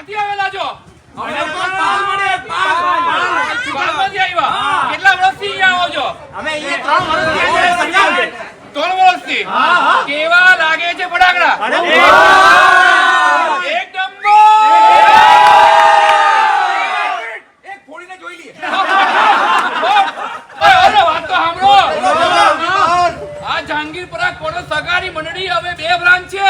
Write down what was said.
ક્યાંથી આવેલા છો. કેટલા વર્ષથી સગારી મંડળી હવે બે બ્રાન્ચ છે.